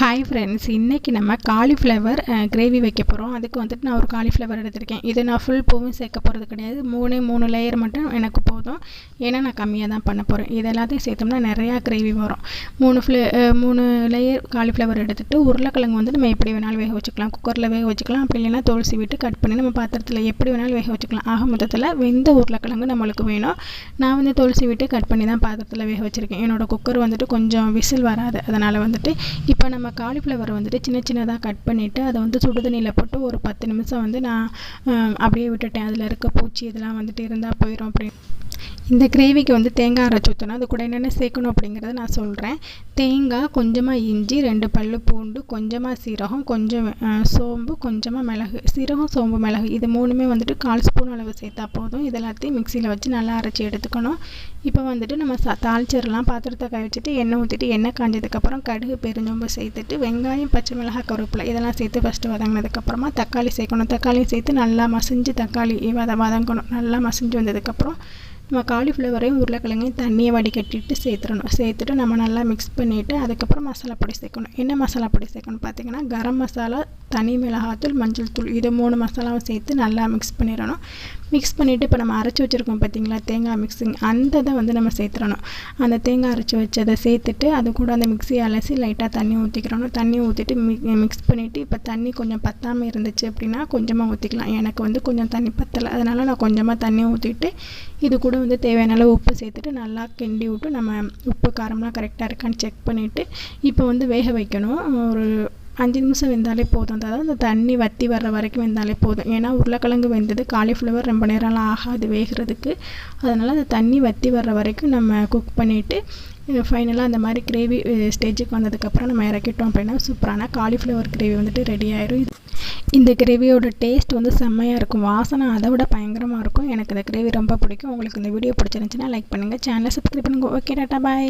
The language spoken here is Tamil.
ஹாய் ஃப்ரெண்ட்ஸ் இன்றைக்கி நம்ம காலிஃப்ளவர் கிரேவி வைக்க போகிறோம் அதுக்கு வந்துட்டு நான் ஒரு காலிஃப்ளவர் எடுத்திருக்கேன். இது நான் ஃபுல் பூவும் சேர்க்க போகிறது கிடையாது. மூணே மூணு லேயர் மட்டும் எனக்கு போதும். ஏன்னா நான் கம்மியாக தான் பண்ண போகிறேன் இது எல்லாத்தையும் சேர்த்தோம்னா நிறையா கிரேவி வரும். மூணு ஃப்ளே மூணு லேயர் காலிஃப்ளவர் எடுத்துகிட்டு உருளைக்கிழங்கு வந்து நம்ம எப்படி வேணாலும் வேக வச்சுக்கலாம். குக்கரில் வேக வச்சுக்கலாம். அப்படி இல்லைன்னா தோல்சி விட்டு கட் பண்ணி நம்ம பாத்திரத்தில் எப்படி வேணாலும் வேக வச்சுக்கலாம். ஆக மொத்தத்தில் வெந்த உருளைக்கிழங்கு நம்மளுக்கு வேணும். நான் வந்து தோல்சி விட்டு கட் பண்ணி தான் பாத்திரத்தில் வேக வச்சுருக்கேன். என்னோடய குக்கர் வந்துட்டு கொஞ்சம் விசில் வராது. அதனால் வந்துட்டு இப்போ நம்ம காலிஃப்ளவர் வந்துட்டு சின்ன சின்னதாக கட் பண்ணிவிட்டு அதை வந்து சுடுதண்ணியில் போட்டு ஒரு பத்து நிமிஷம் வந்து நான் அப்படியே விட்டுட்டேன். அதில் இருக்க பூச்சி இதெல்லாம் வந்துட்டு இருந்தால் போயிடும் அப்படின்னு. இந்த கிரேவிக்கு வந்து தேங்காய் அரைச்சி ஊற்றணும் அது கூட என்னென்ன சேர்க்கணும் அப்படிங்கிறத நான் சொல்கிறேன் தேங்காய் கொஞ்சமாக இஞ்சி ரெண்டு பல் பூண்டு கொஞ்சமாக சீரகம் கொஞ்சம் சோம்பு கொஞ்சமாக மிளகு. சீரகம் சோம்பு மிளகு இது மூணுமே வந்துட்டு கால் ஸ்பூன் அளவு சேர்த்தா போதும். இது எல்லாத்தையும் மிக்சியில் வச்சு நல்லா அரைச்சி எடுத்துக்கணும். இப்போ வந்துட்டு நம்ம ச தாளிச்சிடலாம். பாத்திரத்தை காய வச்சுட்டு எண்ணெய் ஊற்றிட்டு எண்ணெய் காஞ்சதுக்கப்புறம் கடுகு பெருஞ்சொம்பு சேர்த்துட்டு வெங்காயம் பச்சை மிளகாய் கருவேப்பிலை இதெல்லாம் சேர்த்து ஃபஸ்ட்டு வதங்கினதுக்கப்புறமா தக்காளி சேர்க்கணும். தக்காளி சேர்த்து நல்லா மசிஞ்சு தக்காளி வத வதங்கணும். நல்லா மசிஞ்சு வந்ததுக்கப்புறம் நம்ம காலிஃப்ளவரையும் உருளைக்கிழங்கையும் தண்ணியை வடிகட்டிட்டு சேர்த்துடணும். சேர்த்துட்டு நம்ம நல்லா மிக்ஸ் பண்ணிவிட்டு அதுக்கப்புறம் மசாலா பொடி சேர்க்கணும். என்ன மசாலா பொடி சேர்க்கணும் பார்த்திங்கன்னா கரம் மசாலா தனி மிளகாத்தூள் மஞ்சள் தூள் இது மூணு மசாலாவும் சேர்த்து நல்லா மிக்ஸ் பண்ணிடணும். மிக்ஸ் பண்ணிவிட்டு இப்போ நம்ம அரைச்சி வச்சுருக்கோம் பார்த்திங்களா தேங்காய் மிக்ஸிங் அந்த இதை வந்து நம்ம சேர்த்துடணும். அந்த தேங்காய் அரைச்சி வச்சதை சேர்த்துட்டு அது கூட அந்த மிக்ஸியை அலசி லைட்டாக தண்ணி ஊற்றிக்கிறணும் தண்ணி ஊற்றிட்டு மிக்ஸ் பண்ணிவிட்டு இப்போ தண்ணி கொஞ்சம் பத்தாமல் இருந்துச்சு அப்படின்னா கொஞ்சமாக ஊற்றிக்கலாம் எனக்கு வந்து கொஞ்சம் தண்ணி பத்தலை. அதனால் நான் கொஞ்சமாக தண்ணி ஊற்றிட்டு இது கூட வந்து தேவையான அளவு உப்பு சேர்த்துட்டு நல்லா கிண்டி விட்டு நம்ம உப்பு காரம்லாம் கரெக்டாக இருக்கான்னு செக் பண்ணிவிட்டு இப்போ வந்து வேக வைக்கணும். ஒரு அஞ்சு நிமிஷம் வெந்தாலே போதும். அதாவது அந்த தண்ணி வற்றி வர்ற வரைக்கும் வெந்தாலே போதும். ஏன்னா உருளைக்கிழங்கு வெந்தது காலிஃப்ளவர் ரொம்ப நேரம்லாம் ஆகாது வேகிறதுக்கு. அதனால் அந்த தண்ணி வற்றி வர்ற வரைக்கும் நம்ம குக் பண்ணிவிட்டு ஃபைனலாக அந்த மாதிரி கிரேவி ஸ்டேஜுக்கு eh, வந்ததுக்கப்புறம் நம்ம இறக்கிட்டோம் அப்படின்னா சூப்பரான காலிஃப்ளவர் கிரேவி வந்துட்டு ரெடி ஆயிரும். இந்த கிரேவியோட டேஸ்ட் வந்து செம்மையாக இருக்கும். வாசனை அதை விட பயங்கரமாக இருக்கும். எனக்கு இந்த கிரேவி ரொம்ப பிடிக்கும். உங்களுக்கு இந்த வீடியோ பிடிச்சிருந்துச்சின்னா லைக் பண்ணுங்கள் சேனலை சப்ஸ்கிரைப் பண்ணுங்கள் ஓகே டாட்டா பாய்